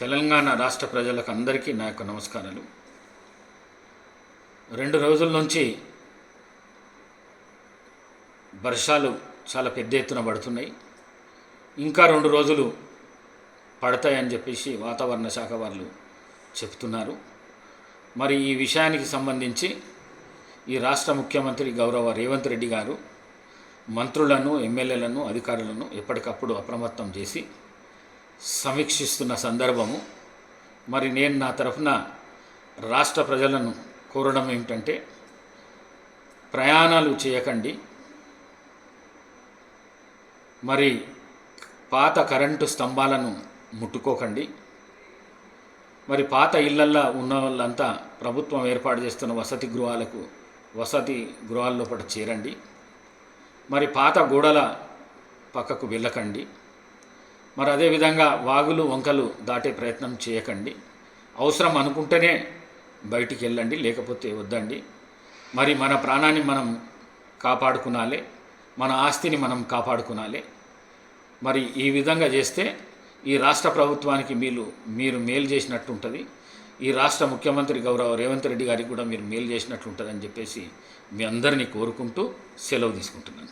తెలంగాణ రాష్ట్ర ప్రజలకు అందరికీ నా యొక్క నమస్కారాలు. రెండు రోజుల నుంచి వర్షాలు చాలా పెద్ద ఎత్తున పడుతున్నాయి. ఇంకా రెండు రోజులు పడతాయని చెప్పేసి వాతావరణ శాఖ వాళ్ళు చెప్తున్నారు. మరి ఈ విషయానికి సంబంధించి ఈ రాష్ట్ర ముఖ్యమంత్రి గౌరవ రేవంత్ రెడ్డి గారు మంత్రులను ఎమ్మెల్యేలను అధికారులను ఎప్పటికప్పుడు అప్రమత్తం చేసి సమీక్షిస్తున్న సందర్భము. మరి నేను నా తరఫున రాష్ట్ర ప్రజలను కోరడం ఏమిటంటే ప్రయాణాలు చేయకండి. మరి పాత కరెంటు స్తంభాలను ముట్టుకోకండి. మరి పాత ఇళ్ళల్లో ఉన్న వాళ్ళంతా ప్రభుత్వం ఏర్పాటు చేస్తున్న వసతి గృహాలకు వసతి గృహాల లోపల చేరండి. మరి పాత గోడల పక్కకు వెళ్ళకండి. మరి అదేవిధంగా వాగులు వంకలు దాటే ప్రయత్నం చేయకండి. అవసరం అనుకుంటేనే బయటికి వెళ్ళండి లేకపోతే వద్దండి. మరి మన ప్రాణాన్ని మనం కాపాడుకునాలి మన ఆస్తిని మనం కాపాడుకునాలి. మరి ఈ విధంగా చేస్తే ఈ రాష్ట్ర ప్రభుత్వానికి మీరు మీరు మేలు చేసినట్టు ఉంటుంది ఈ రాష్ట్ర ముఖ్యమంత్రి గౌరవ రేవంత్ రెడ్డి గారికి కూడా మీరు మేలు చేసినట్లుంటుందని చెప్పేసి మీ అందరినీ కోరుకుంటూ సెలవు తీసుకుంటున్నాను.